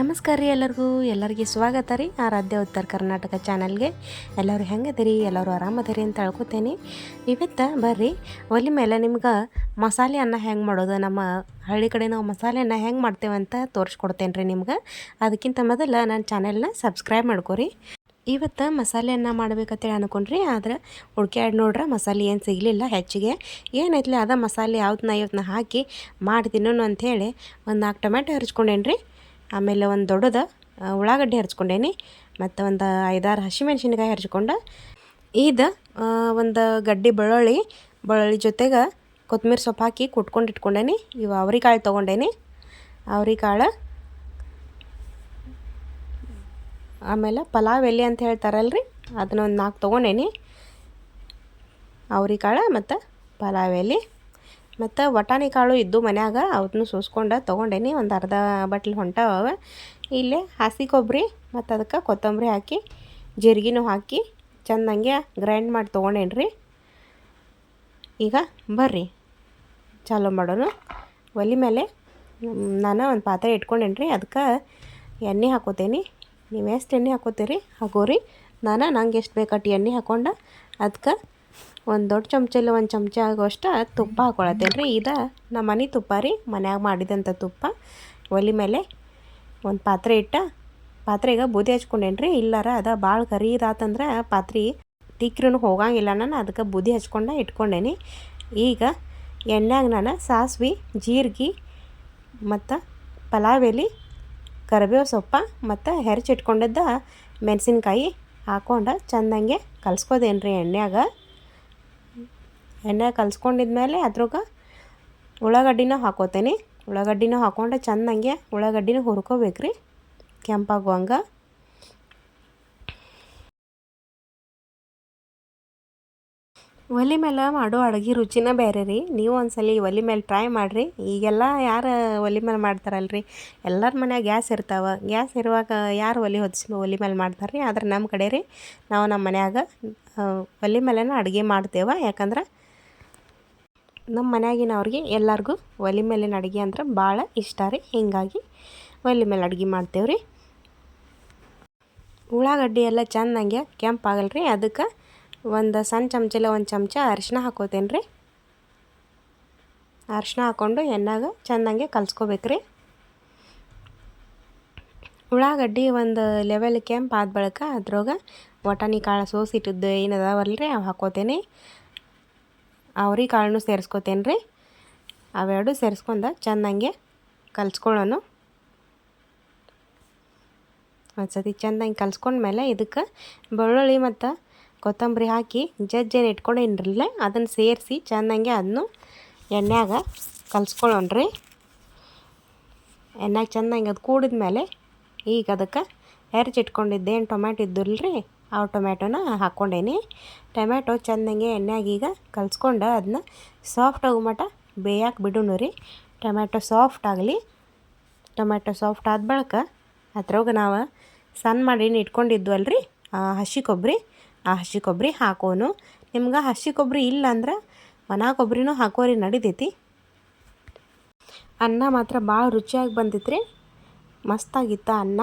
ನಮಸ್ಕಾರ ರೀ ಎಲ್ಲರಿಗೂ. ಎಲ್ಲರಿಗೆ ಸ್ವಾಗತ ರೀ ಆರಾಧ್ಯ ಉತ್ತರ ಕರ್ನಾಟಕ ಚಾನಲ್ಗೆ. ಎಲ್ಲರೂ ಹೆಂಗದಿರಿ? ಎಲ್ಲರೂ ಆರಾಮದಿರಿ ಅಂತ ಹೇಳ್ಕೊತೇನೆ. ಇವತ್ತು ಬರ್ರಿ, ಒಲಿ ಮೇಲೆ ನಿಮ್ಗೆ ಮಸಾಲೆ ಅನ್ನ ಹೆಂಗೆ ಮಾಡೋದು? ನಮ್ಮ ಹಳ್ಳಿ ಕಡೆ ನಾವು ಮಸಾಲೆ ಅನ್ನ ಹೆಂಗೆ ಮಾಡ್ತೇವೆ ಅಂತ ತೋರಿಸ್ಕೊಡ್ತೇನೆ ರೀ ನಿಮ್ಗೆ. ಅದಕ್ಕಿಂತ ಮೊದಲು ನನ್ನ ಚಾನೆಲ್ನ ಸಬ್ಸ್ಕ್ರೈಬ್ ಮಾಡ್ಕೊರಿ. ಇವತ್ತು ಮಸಾಲೆ ಅನ್ನ ಮಾಡ್ಬೇಕಂತೇಳಿ ಅನ್ಕೊಂಡ್ರಿ, ಆದ್ರೆ ಹುಡ್ಕ್ಯಾಡ್ ನೋಡ್ರೆ ಮಸಾಲೆ ಏನು ಸಿಗಲಿಲ್ಲ ಹೆಚ್ಚಿಗೆ. ಏನೈತ್ಲಿ ಅದ ಮಸಾಲೆ ಯಾವ್ದನ್ನ ಇವತ್ತನ್ನ ಹಾಕಿ ಮಾಡಿ ತಿನ್ನೋಣ ಅಂಥೇಳಿ ಒಂದು ನಾಲ್ಕು ಟೊಮೆಟೊ ಹರಿಚ್ಕೊಂಡೇನಿ ರೀ ಆಮೇಲೆ ಒಂದು ದೊಡ್ಡದ ಉಳ್ಳಾಗಡ್ಡಿ ಹರ್ಚ್ಕೊಂಡೇನಿ. ಮತ್ತು ಒಂದು ಐದಾರು ಹಸಿಮೆಣ್ಸಿನ್ಕಾಯಿ ಹರ್ಚ್ಕೊಂಡು ಇದು ಒಂದು ಗಡ್ಡಿ ಬೆಳ್ಳುಳ್ಳಿ ಬೆಳ್ಳುಳ್ಳಿ ಜೊತೆಗೆ ಕೊತ್ತಂಬರಿ ಸೊಪ್ಪು ಹಾಕಿ ಕುಟ್ಕೊಂಡು ಇಟ್ಕೊಂಡೇನಿ. ಇವು ಅವ್ರಿಕಾಳು ತೊಗೊಂಡೇನಿ. ಅವ್ರಿಕಾಳು ಆಮೇಲೆ ಪಲಾವ್ ಎಲೆ ಅಂತ ಹೇಳ್ತಾರಲ್ರಿ ಅದನ್ನ ಒಂದು ನಾಲ್ಕು ತೊಗೊಂಡೇನಿ. ಅವ್ರಿಕಾಳು ಮತ್ತು ಪಲಾವ್ ಎಲೆ ಮತ್ತು ವಟಾಣಿ ಕಾಳು ಇದ್ದು ಮನ್ಯಾಗ ಅವನ್ನೂ ಸೂಸ್ಕೊಂಡು ತೊಗೊಂಡೇನಿ, ಒಂದು ಅರ್ಧ ಬಟ್ಲು ಹೊಂಟಾವ ಇಲ್ಲೇ ಹಸಿ ಕೊಬ್ಬರಿ ಮತ್ತು ಅದಕ್ಕೆ ಕೊತ್ತಂಬರಿ ಹಾಕಿ, ಜೀರಿಗೆನೂ ಹಾಕಿ ಚೆಂದಂಗೆ ಗ್ರೈಂಡ್ ಮಾಡಿ ತೊಗೊಂಡೇನಿ ರೀ ಈಗ ಬರ್ರಿ, ಚಾಲೋ ಮಾಡೋಣ ಒಲೆ ಮೇಲೆ ನಾನು ಒಂದು ಪಾತ್ರೆ ಇಟ್ಕೊಂಡೇನಿ ರೀ ಅದಕ್ಕೆ ಎಣ್ಣೆ ಹಾಕೋತೇನಿ. ನೀವು ಎಷ್ಟು ಎಣ್ಣೆ ಹಾಕೋತೀರಿ, ಹಾಕೋರಿ. ನಾನು ನಂಗೆ ಎಷ್ಟು ಬೇಕಟ್ಟು ಎಣ್ಣೆ ಹಾಕೊಂಡು ಅದಕ್ಕೆ ಒಂದು ದೊಡ್ಡ ಚಮಚಲ್ಲಿ ಒಂದು ಚಮಚ ಆಗೋಷ್ಟು ತುಪ್ಪ ಹಾಕೊಳತ್ತೇನೆ ರೀ ಇದು ನಮ್ಮ ಮನೆ ತುಪ್ಪ ರೀ, ಮನ್ಯಾಗ ಮಾಡಿದಂಥ ತುಪ್ಪ. ಒಲೆ ಮೇಲೆ ಒಂದು ಪಾತ್ರೆ ಇಟ್ಟ, ಪಾತ್ರೆಗೆ ಬೂದಿ ಹಚ್ಕೊಂಡೇನಿ ರೀ ಇಲ್ಲಾರ ಅದ ಭಾಳ ಕರೀದಾತಂದ್ರೆ ಪಾತ್ರೆ ತಿಕ್ರೂ ಹೋಗಂಗಿಲ್ಲ ನಾನು, ಅದಕ್ಕೆ ಬೂದಿ ಹಚ್ಕೊಂಡು ಇಟ್ಕೊಂಡೇನಿ. ಈಗ ಎಣ್ಣೆಗೆ ನಾನು ಸಾಸ್ವೆ, ಜೀರಿಗೆ ಮತ್ತು ಪಲಾವ್ ಎಲೆ ಕರಿಬೇವು ಸೊಪ್ಪ ಮತ್ತು ಹೆರಚಿಟ್ಕೊಂಡಿದ್ದ ಮೆಣಸಿನ್ಕಾಯಿ ಹಾಕೊಂಡು ಚೆಂದಂಗೆ ಕಲ್ಸ್ಕೋದೇನು ರೀ ಎಣ್ಣೆ ಕಲ್ಸ್ಕೊಂಡಿದ್ಮೇಲೆ ಅದ್ರಾಗ ಉಳ್ಳಾಗಡ್ಡಿನ ಹಾಕೋತೇನೆ. ಉಳ್ಳಾಗಡ್ಡಿನೂ ಹಾಕ್ಕೊಂಡು ಚೆಂದಂಗೆ ಉಳ್ಳಾಗಡ್ಡಿನ ಹುರ್ಕೋಬೇಕು ರೀ ಕೆಂಪಾಗುವಂಗೆ ಒಲೆ ಮೇಲೆ ಮಾಡೋ ಅಡುಗೆ ರುಚಿನ ಬೇರೆ ರೀ ನೀವು ಒಂದ್ಸಲಿ ಒಲೆ ಮೇಲೆ ಟ್ರೈ ಮಾಡಿರಿ. ಈಗೆಲ್ಲ ಯಾರು ಒಲೆ ಮೇಲೆ ಮಾಡ್ತಾರಲ್ರಿ? ಎಲ್ಲರ ಮನ್ಯಾಗ ಗ್ಯಾಸ್ ಇರ್ತಾವೆ. ಗ್ಯಾಸ್ ಇರುವಾಗ ಯಾರು ಒಲೆ ಹೊದಿಸಿ ಒಲೆ ಮೇಲೆ ಮಾಡ್ತಾರೆ ರೀ ಆದ್ರೆ ನಮ್ಮ ಕಡೆ ರೀ ನಾವು ನಮ್ಮ ಮನ್ಯಾಗ ಒಲೆ ಮೇಲೆನ ಅಡುಗೆ ಮಾಡ್ತೇವೆ. ಯಾಕಂದ್ರೆ ನಮ್ಮ ಮನ್ಯಾಗಿನವ್ರಿಗೆ ಎಲ್ಲರಿಗೂ ಒಲೆ ಮೇಲಿನ ಅಡುಗೆ ಅಂದ್ರೆ ಭಾಳ ಇಷ್ಟ ರೀ. ಹೀಗಾಗಿ ಒಲೆ ಮೇಲೆ ಅಡುಗೆ ಮಾಡ್ತೇವೆ ರೀ. ಉಳ್ಳಾಗಡ್ಡಿ ಎಲ್ಲ ಚೆಂದಂಗೆ ಕೆಂಪಾಗಲ್ಲ ರೀ. ಅದಕ್ಕೆ ಒಂದು ಸಣ್ಣ ಚಮಚಲ್ಲ ಒಂದು ಚಮಚ ಅರಿಶಿನ ಹಾಕೋತೇನೆ ರೀ. ಅರಿಶಿನ ಹಾಕ್ಕೊಂಡು ಎಣ್ಣಾಗ ಚೆಂದಂಗೆ ಕಲ್ಸ್ಕೊಬೇಕು ರೀ. ಉಳ್ಳಾಗಡ್ಡಿ ಒಂದು ಲೆವೆಲ್ ಕೆಂಪು ಆದ ಬಳಿಕ ಅದ್ರೊಳಗೆ ಬಟಾಣಿ ಕಾಳು ಸೋಸಿಟ್ಟಿದ್ದು ಏನದಾವಲ್ಲ ರೀ ಅವು ಹಾಕೋತೇನೆ. ಅವ್ರಿ ಕಾಳನ್ನು ಸೇರಿಸ್ಕೋತೇನೆ ರೀ ಅವೆರಡು ಸೇರಿಸ್ಕೊಂಡ ಚೆಂದಂಗೆ ಕಲ್ಸ್ಕೊಳ್ಳೋನು. ಒಂದು ಸತಿ ಚೆಂದಂಗೆ ಕಲ್ಸ್ಕೊಂಡ್ಮೇಲೆ ಇದಕ್ಕೆ ಬೆಳ್ಳುಳ್ಳಿ ಮತ್ತು ಕೊತ್ತಂಬರಿ ಹಾಕಿ ಜಜ್ಜೇನು ಇಟ್ಕೊಂಡೇನಿರಲಿಲ್ಲ ಅದನ್ನು ಸೇರಿಸಿ ಚೆಂದಂಗೆ ಅದನ್ನು ಎಣ್ಣೆಯಾಗ ಕಲ್ಸ್ಕೊಳ್ಳೋಣ್ರಿ. ಎಣ್ಣೆಗೆ ಚೆಂದಂಗೆ ಅದು ಕೂಡಿದ್ಮೇಲೆ ಈಗ ಅದಕ್ಕೆ ಹೆರ್ಚಿಟ್ಕೊಂಡಿದ್ದೇನು ಟೊಮ್ಯಾಟೊ ಇದ್ದಿರಲ್ರಿ. ಆ ಟೊಮ್ಯಾಟೋನ ಹಾಕ್ಕೊಂಡೇನಿ. ಟೊಮ್ಯಾಟೊ ಚೆಂದಂಗೆ ಎಣ್ಣೆಗೀಗ ಕಲ್ಸ್ಕೊಂಡು ಅದನ್ನ ಸಾಫ್ಟ್ ಆಗೋ ಮಟ ಬೇಯಕ್ಕೆ ಬಿಡೋಣ ರೀ. ಟೊಮ್ಯಾಟೊ ಸಾಫ್ಟ್ ಆಗಲಿ, ಟೊಮ್ಯಾಟೊ ಸಾಫ್ಟ್ ಆದ ಬಳಿಕ ಅದ್ರೊಳಗೆ ನಾವು ಸಣ್ಣ ಮಾಡಿ ಇಟ್ಕೊಂಡಿದ್ವಲ್ರಿ ಹಸಿ ಕೊಬ್ಬರಿ ಆ ಹಸಿ ಕೊಬ್ಬರಿ ಹಾಕೋನು. ನಿಮ್ಗೆ ಹಸಿ ಕೊಬ್ಬರಿ ಇಲ್ಲ ಅಂದ್ರೆ ಒಣ ಕೊಬ್ಬರಿನೂ ಹಾಕೋರಿ ನಡಿತೈತಿ. ಅನ್ನ ಮಾತ್ರ ಭಾಳ ರುಚಿಯಾಗಿ ಬಂದಿತ್ತು ರೀ ಮಸ್ತಾಗಿತ್ತ ಅನ್ನ.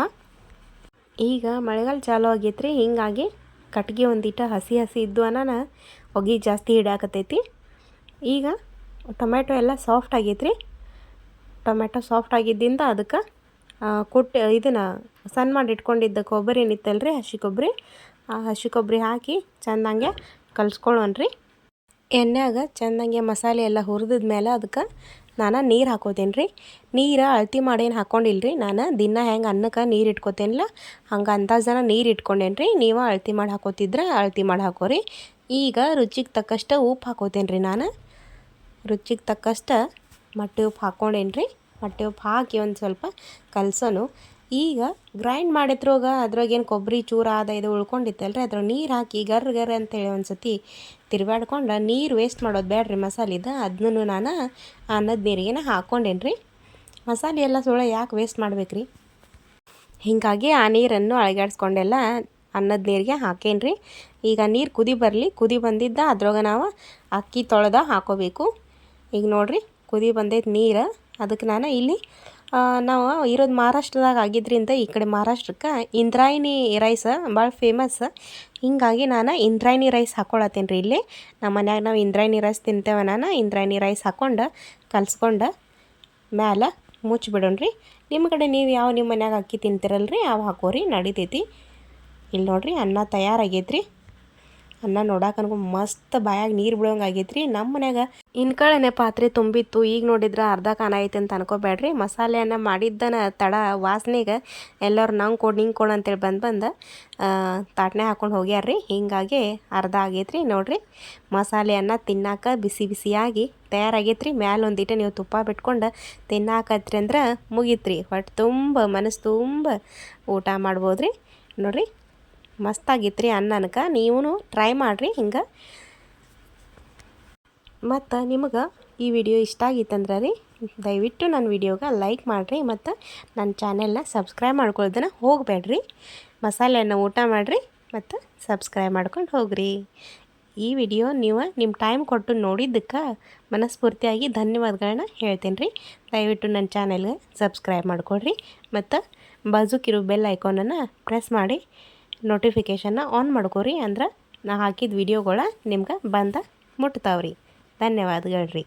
ಈಗ ಮಳೆಗಾಲ ಚಾಲು ಆಗೈತೆ ರೀ ಹಿಂಗಾಗಿ ಕಟ್ಗೆ ಒಂದಿಟ ಹಸಿ ಹಸಿ ಇದ್ದು ಅನ್ನ ಹೊಗೆ ಜಾಸ್ತಿ ಹಿಡಾಕತೈತಿ ಈಗ ಟೊಮ್ಯಾಟೊ ಎಲ್ಲ ಸಾಫ್ಟ್ ಆಗೈತೆ ರೀ ಟೊಮೆಟೊ ಸಾಫ್ಟ್ ಆಗಿದ್ದಿಂದ ಅದಕ್ಕೆ ಕೊಟ್ಟು, ಇದನ್ನು ಸಣ್ಣ ಮಾಡಿ ಇಟ್ಕೊಂಡಿದ್ದ ಕೊಬ್ಬರಿ ರೀ ಹಸಿ ಕೊಬ್ಬರಿ. ಆ ಹಸಿ ಕೊಬ್ಬರಿ ಹಾಕಿ ಚೆಂದಂಗೆ ಕಲಸ್ಕೊಳೋಣ ರೀ ಎಣ್ಣೆಗೆ ಚೆಂದಂಗೆ ಮಸಾಲೆ ಎಲ್ಲ ಹುರಿದಿದ ಮೇಲೆ ಅದಕ್ಕೆ ನಾನು ನೀರು ಹಾಕೋತೇನೆ ರೀ ನೀರು ಅಳತಿ ಮಾಡೇನು ಹಾಕ್ಕೊಂಡಿಲ್ಲ ರೀ ನಾನು ದಿನ ಹೆಂಗೆ ಅನ್ನಕ್ಕೆ ನೀರು ಇಟ್ಕೋತೇನಲ್ಲ ಹಂಗೆ ಅಂದಾಜನ ನೀರು ಇಟ್ಕೊಂಡೇನು ರೀ ನೀವು ಅಳತಿ ಮಾಡಿ ಹಾಕೋತಿದ್ರೆ ಅಳತಿ ಮಾಡಿ ಹಾಕೋರಿ. ಈಗ ರುಚಿಗೆ ತಕ್ಕಷ್ಟು ಉಪ್ಪು ಹಾಕೋತೇನೆ ರೀ ನಾನು. ರುಚಿಗೆ ತಕ್ಕಷ್ಟು ಮಟ್ಟಿ ಉಪ್ಪು ಹಾಕ್ಕೊಂಡೇನು ರೀ ಮೊಟ್ಟೆ ಉಪ್ಪು ಹಾಕಿ ಒಂದು ಸ್ವಲ್ಪ ಕಲ್ಸೋನು. ಈಗ ಗ್ರೈಂಡ್ ಮಾಡಿದ್ರೋಗ ಅದ್ರಾಗೇನು ಕೊಬ್ಬರಿ, ಚೂರ ಅದ ಇದು ಉಳ್ಕೊಂಡಿತ್ತಲ್ಲ ರೀ ಅದ್ರ ನೀರು ಹಾಕಿ ಗರ್ ಗರ್ ಅಂತೇಳಿ ಒಂದು ಸತಿ ತಿರ್ಗಾಡ್ಕೊಂಡು ನೀರು ವೇಸ್ಟ್ ಮಾಡೋದು ಬೇಡ್ರಿ ಮಸಾಲಿದ. ಅದನ್ನು ನಾನು ಅನ್ನದ ನೀರಿಗೆನ ಹಾಕ್ಕೊಂಡೇನ್ರಿ ಮಸಾಲೆ ಎಲ್ಲ ಸುಳ್ಳ ಯಾಕೆ ವೇಸ್ಟ್ ಮಾಡ್ಬೇಕ್ರಿ? ಹೀಗಾಗಿ ಆ ನೀರನ್ನು ಅಳಗಾಡ್ಸ್ಕೊಂಡೆಲ್ಲ ಅನ್ನದ ನೀರಿಗೆ ಹಾಕೇನಿ ರೀ ಈಗ ನೀರು ಕುದಿ ಬರಲಿ, ಕುದಿ ಬಂದಿದ್ದ ಅದ್ರಾಗ ನಾವು ಅಕ್ಕಿ ತೊಳೆದ ಹಾಕೋಬೇಕು. ಈಗ ನೋಡಿರಿ, ಕುದಿ ಬಂದೈತೆ ನೀರು. ಅದಕ್ಕೆ ನಾನು ಇಲ್ಲಿ ನಾವು ಇರೋದು ಮಹಾರಾಷ್ಟ್ರದಾಗ ಆಗಿದ್ದರಿಂದ ಈ ಕಡೆ ಮಹಾರಾಷ್ಟ್ರಕ್ಕೆ ಇಂದ್ರಾಯಣಿ ರೈಸ್ ಭಾಳ ಫೇಮಸ್ ಹಿಂಗಾಗಿ ನಾನು ಇಂದ್ರಾಯಣಿ ರೈಸ್ ಹಾಕ್ಕೊಳತ್ತೀನಿ ರೀ ಇಲ್ಲಿ. ನಮ್ಮ ಮನ್ಯಾಗ ನಾವು ಇಂದ್ರಾಯಣಿ ರೈಸ್ ತಿಂತೇವೆ ನಾನು, ಇಂದ್ರಾಯಣಿ ರೈಸ್ ಹಾಕ್ಕೊಂಡು ಕಲ್ಸ್ಕೊಂಡು ಮ್ಯಾಲೆ ಮುಚ್ಚಿಬಿಡೋಣ್ರಿ ನಿಮ್ಮ ಕಡೆ ನೀವು ಯಾವ ನಿಮ್ಮ ಮನ್ಯಾಗ ಅಕ್ಕಿ ತಿಂತಿರಲ್ರಿ, ಅವು ಹಾಕೋರಿ, ನಡಿತೈತಿ. ಇಲ್ಲಿ ನೋಡಿರಿ ಅನ್ನ ತಯಾರಾಗೈತ್ರಿ. ಅನ್ನ ನೋಡಾಕನ್ಗು ಮಸ್ತ್ ಬಾಯಾಗ ನೀರು ಬಿಡೋಂಗ ಆಗೈತ್ರಿ. ನಮ್ಮ ಮನ್ಯಾಗ ಇನ್ಕಳನೆ ಪಾತ್ರೆ ತುಂಬಿತ್ತು. ಈಗ ನೋಡಿದ್ರೆ ಅರ್ಧ ಕಾಣ ಐತೆ ಅಂತ ಅನ್ಕೋಬೇಡ್ರಿ ಮಸಾಲೆ ಅನ್ನ ಮಾಡಿದ್ದನ ತಡ ವಾಸನೆಗ ಎಲ್ಲರೂ ನಂಗೆ ಕೊಡು, ನಿಂಗೆ ಕೊಡು ಅಂತೇಳಿ ಬಂದು ಬಂದು ತಾಟ್ನೆ ಹಾಕೊಂಡು ಹೋಗ್ಯಾರ್ರಿ. ಹಿಂಗಾಗಿ ಅರ್ಧ ಆಗೈತ್ರಿ. ನೋಡ್ರಿ ಅನ್ನ ತಿನ್ನಾಕ ಬಿಸಿ ಬಿಸಿಯಾಗಿ ತಯಾರಾಗೈತ್ರಿ. ಮ್ಯಾಲ ಒಂದಿಟ್ಟು ನೀವು ತುಪ್ಪ ಬಿಟ್ಕೊಂಡು ತಿನ್ನಾಕತ್ರಿ ಅಂದ್ರೆ ಮುಗೀತ್ರಿ. ಹೊಟ್ಟೆ ತುಂಬ, ಮನಸ್ಸು ತುಂಬ ಊಟ ಮಾಡ್ಬೋದ್ರಿ. ನೋಡ್ರಿ ಮಸ್ತಾಗಿತ್ತು ರೀ ಅನ್ನನಕ. ನೀವು ಟ್ರೈ ಮಾಡಿರಿ ಹಿಂಗೆ. ಮತ್ತು ನಿಮಗೆ ಈ ವಿಡಿಯೋ ಇಷ್ಟ ಆಗಿತ್ತಂದ್ರೆ ರೀ, ದಯವಿಟ್ಟು ನನ್ನ ವಿಡಿಯೋಗೆ ಲೈಕ್ ಮಾಡಿರಿ ಮತ್ತು ನನ್ನ ಚಾನೆಲ್ನ ಸಬ್ಸ್ಕ್ರೈಬ್ ಮಾಡ್ಕೊಳ್ಳೋದನ್ನ ಹೋಗಬೇಡ್ರಿ. ಮಸಾಲೆಯನ್ನು ಊಟ ಮಾಡಿರಿ ಮತ್ತು ಸಬ್ಸ್ಕ್ರೈಬ್ ಮಾಡ್ಕೊಂಡು ಹೋಗ್ರಿ. ಈ ವಿಡಿಯೋ ನೀವು ನಿಮ್ಮ ಟೈಮ್ ಕೊಟ್ಟು ನೋಡಿದ್ದಕ್ಕೆ ಮನಸ್ಫೂರ್ತಿಯಾಗಿ ಧನ್ಯವಾದಗಳನ್ನ ಹೇಳ್ತೀನಿ ರೀ ದಯವಿಟ್ಟು ನನ್ನ ಚಾನೆಲ್ಗೆ ಸಬ್ಸ್ಕ್ರೈಬ್ ಮಾಡ್ಕೊಳ್ರಿ ಮತ್ತು ಬಾಜುಕಿರೋ ಬೆಲ್ ಐಕಾನನ್ನು ಪ್ರೆಸ್ ಮಾಡಿ. ನೋಟಿಫಿಕೇಷನ್ನ ಆನ್ ಮಾಡ್ಕೋರಿ ಅಂದ್ರೆ ನಾ ಹಾಕಿದ ವಿಡಿಯೋಗಳ ನಿಮ್ಗೆ ಬಂದ ಮುಟ್ತಾವ್ರಿ. ಧನ್ಯವಾದಗಳು ರೀ